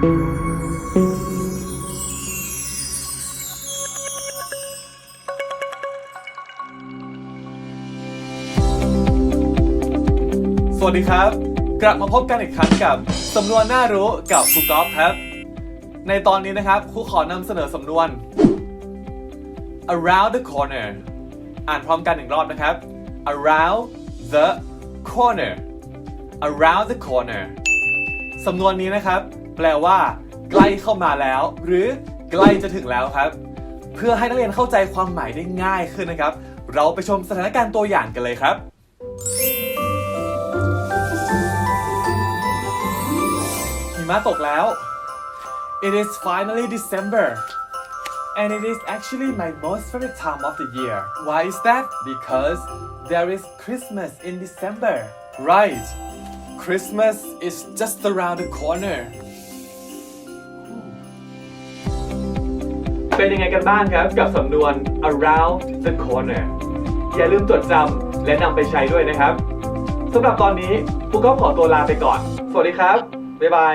สวัสดีครับ กลับมาพบกันอีกครั้งกับสำนวนน่ารู้กับครูกอล์ฟครับ ในตอนนี้นะครับครูขอนำเสนอสำนวน around the corner อ่านพร้อมกันหนึ่งรอบนะครับ around the corner around the corner สำนวนนี้นะครับ แปลว่า ใกล้เข้ามาแล้ว หรือใกล้จะถึงแล้วครับ เพื่อให้นักเรียนเข้าใจความหมายได้ง่ายขึ้นนะครับ เราไปชมสถานการณ์ตัวอย่างกันเลยครับ หิมะตกแล้ว It is finally December and it is actually my most favorite time of the year Why is that? Because there is Christmas in December Right Christmas is just around the corner เป็นยังไงกันบ้างครับ กับสำนวน around the corner อย่าลืมจดจำและนำไปใช้ด้วยนะครับสำหรับตอนนี้พวกก็ขอตัวลาไปก่อน สวัสดีครับ บ๊ายบาย